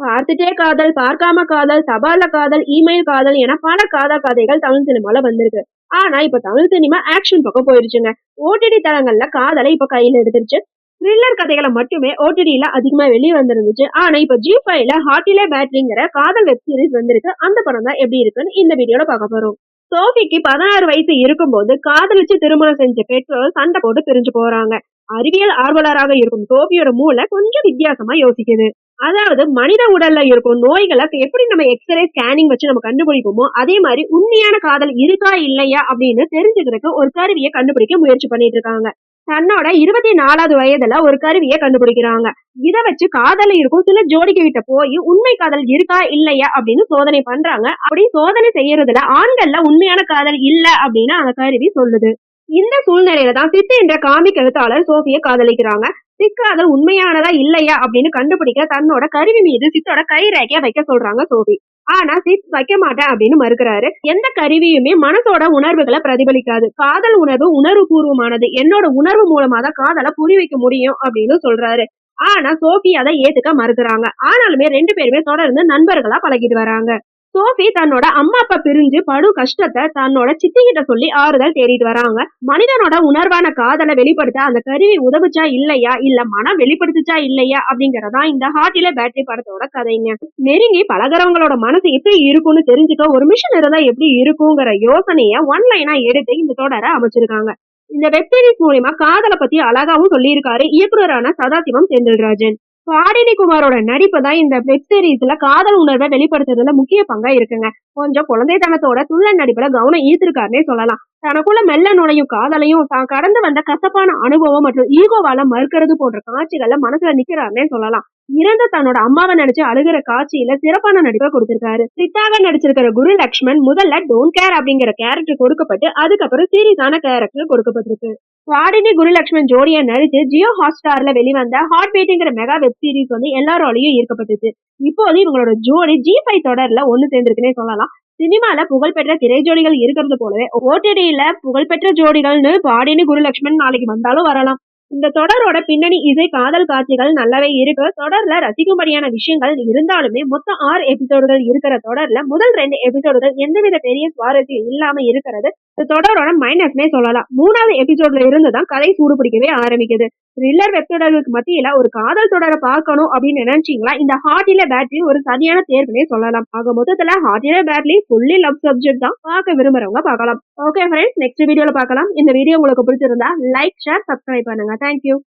பார்த்துட்டே காதல் பார்க்காம காதல் தபால காதல் இமெயில் காதல் என பல காதல் கதைகள் தமிழ் சினிமால வந்திருக்கு. ஆனா இப்ப தமிழ் சினிமா ஆக்ஷன் பக்கம் போயிருச்சுங்க. ஓடிடி தளங்கள்ல காதலை இப்ப கையில எடுத்துருச்சு. த்ரில்லர் கதைகளை மட்டுமே ஓடிடியில அதிகமா வெளியே வந்திருந்துச்சு. ஆனா இப்ப ஜி ஃபைவ்ல ஹாட்டிலே பேட்டரிங்கிற காதல் வெப் சீரிஸ் வந்திருக்கு. அந்த படம் தான் எப்படி இருக்குன்னு இந்த வீடியோல பார்க்க போறோம். சோஃபிக்கு பதினாறு வயசு இருக்கும்போது காதலிச்சு திருமணம் செஞ்ச பெற்றோர் சண்டை போட்டு பிரிஞ்சு போறாங்க. அறிவியல் ஆர்வலராக இருக்கும் சோஃபியோட மூளை கொஞ்சம் வித்தியாசமா யோசிக்குது. அதாவது மனித உடல்ல இருக்கும் நோய்களை எப்படி நம்ம எக்ஸ்ரே ஸ்கேனிங் வச்சு நம்ம கண்டுபிடிப்போமோ அதே மாதிரி உண்மையான காதல் இருக்கா இல்லையா அப்படின்னு தெரிஞ்சுக்கிறதுக்கு ஒரு கருவியை கண்டுபிடிக்க முயற்சி பண்ணிட்டு இருக்காங்க. தன்னோட இருபத்தி நாலாவது வயதுல ஒரு கருவியை கண்டுபிடிக்கிறாங்க. இதை வச்சு காதல இருக்கும். சில ஜோடிக்கு கிட்ட போய் உண்மை காதல் இருக்கா இல்லையா? அப்படின்னு சோதனை பண்றாங்க. அப்படி சோதனை செய்யறதுல ஆண்கள்ல உண்மையான காதல் இல்ல அப்படின்னு அந்த கருவி சொல்லுது. இந்த சூழ்நிலையில தான் சித்து என்ற காமிக் எழுத்தாளர் சோஃபியை காதலிக்கிறாங்க. சிக்காதல் உண்மையானதா இல்லையா அப்படின்னு கண்டுபிடிக்க தன்னோட கருவி மீது சித்தோட கை ரேகைய வைக்க சொல்றாங்க சோபி. ஆனா சித் வைக்க மாட்டேன் அப்படின்னு மறுக்கிறாரு. எந்த கருவியுமே மனசோட உணர்வுகளை பிரதிபலிக்காது. காதல் உணர்வு உணர்வு பூர்வமானது என்னோட உணர்வு மூலமா தான் காதலை புரி வைக்க முடியும் அப்படின்னு சொல்றாரு. ஆனா சோஃபி அதை ஏத்துக்க மறுக்கிறாங்க. ஆனாலுமே ரெண்டு பேருமே தொடர்ந்து நண்பர்களா பழகிட்டு வராங்க. சோஃபி தன்னோட அம்மா அப்பா பிரிஞ்சு படு கஷ்டத்தை தன்னோட சித்தி கிட்ட சொல்லி ஆறுதல் தேடிட்டு வராங்க. மனிதனோட உணர்வான காதலை வெளிப்படுத்த அந்த கருவி உதவுச்சா இல்லையா? இல்ல மனம் வெளிப்படுத்துச்சா இல்லையா? அப்படிங்கறதா இந்த ஹார்ட்டில பேட்டரி படத்தோட கதைங்க. நெருங்கி பழகிறவங்களோட மனசு எப்படி இருக்கும்னு தெரிஞ்சுக்க ஒரு மிஷன் இருந்தா எப்படி இருக்குங்கிற யோசனைய ஒன் லைனா எடுத்து இந்த தொடரை அமைச்சிருக்காங்க. இந்த வெப் சீரிஸ் மூலியமா காதலை பத்தி அழகாவும் சொல்லியிருக்காரு இயக்குனரான சதாசிவம் செந்தில்ராஜன். பாடினி குமாரோட நடிப்பு தான் இந்த வெப் சீரீஸ்ல காதல் உணர்வை வெளிப்படுத்துறதுல முக்கிய பங்கா இருக்குங்க. கொஞ்சம் குழந்தைத்தனத்தோட துள்ள நடிப்புல கவனம் ஈர்த்திருக்காருன்னே சொல்லலாம். தனக்குள்ள மெல்ல நுழையும் காதலையும் தான் கடந்து வந்த கசப்பான அனுபவம் மற்றும் ஈகோவால மறுக்கிறது போன்ற காட்சிகள்ல மனசுல நிக்கிறாருன்னே சொல்லலாம். இறந்த தன்னோட அம்மாவை நடிச்சு அழுகிற காட்சியில சிறப்பான நடிப்பை கொடுத்திருக்காரு. சித்தாக நடிச்சிருக்கிற குரு லக்ஷ்மண் முதல்ல டோன்ட் கேர் அப்படிங்கிற கேரக்டர் கொடுக்கப்பட்டு அதுக்கப்புறம் சீரியஸான கேரக்டர் கொடுக்கப்பட்டிருக்கு. வாடினி குருலட்சுமன் ஜோடியா நடிச்சு ஜியோ ஹாட் ஸ்டார்ல வெளிவந்த ஹாட் பீட்டுங்கிற மெகா வெப் சீரிஸ் வந்து எல்லாராலையும் ஈர்க்கப்பட்டுச்சு இப்போது இவங்களோட ஜோடி ஜி ஃபைவ் தொடர்ல ஒன்னு சேர்ந்திருக்குன்னே சொல்லலாம். சினிமால புகழ்பெற்ற திரை ஜோடிகள் இருக்கிறது போலவே ஓடிடியில புகழ்பெற்ற ஜோடிகள்னு பாடினி குருலட்சுமன் நாளைக்கு வந்தாலும் வரலாம். இந்த தொடரோட பின்னணி இசை காதல் காட்சிகள் நல்லாவே இருக்கு. தொடர்ல ரசிக்கும்படியான விஷயங்கள் இருந்தாலுமே மொத்தம் ஆறு எபிசோடுகள் இருக்கிற தொடர்ல முதல் ரெண்டு எபிசோடுகள் எந்தவித பெரிய சுவாரஸ்யம் இல்லாம இருக்கிறது. இந்த தொடரோட மைனஸ்னே சொல்லலாம். மூணாவது எபிசோட்ல இருந்து தான் கதை சூடு பிடிக்கவே ஆரம்பிக்குது த்ரில்லர் வெப்சோடர்களுக்கு மத்தியில ஒரு காதல் தொடரை பார்க்கணும் அப்படின்னு நினைச்சீங்களா? இந்த ஹார்டில பேட்ரி ஒரு சரியான தேர்வுனே சொல்லலாம். ஆக மொத்தத்துல ஹார்டில பேட்ரி ஃபுல்லி லவ் சப்ஜெக்ட் தான். பார்க்க விரும்புறவங்க பார்க்கலாம். ஓகே ஃப்ரெண்ட்ஸ் நெக்ஸ்ட் வீடியோல பார்க்கலாம். இந்த வீடியோ உங்களுக்கு பிடிச்சிருந்தா லைக் ஷேர் சப்ஸ்கிரைப் பண்ணுங்க. Thank you.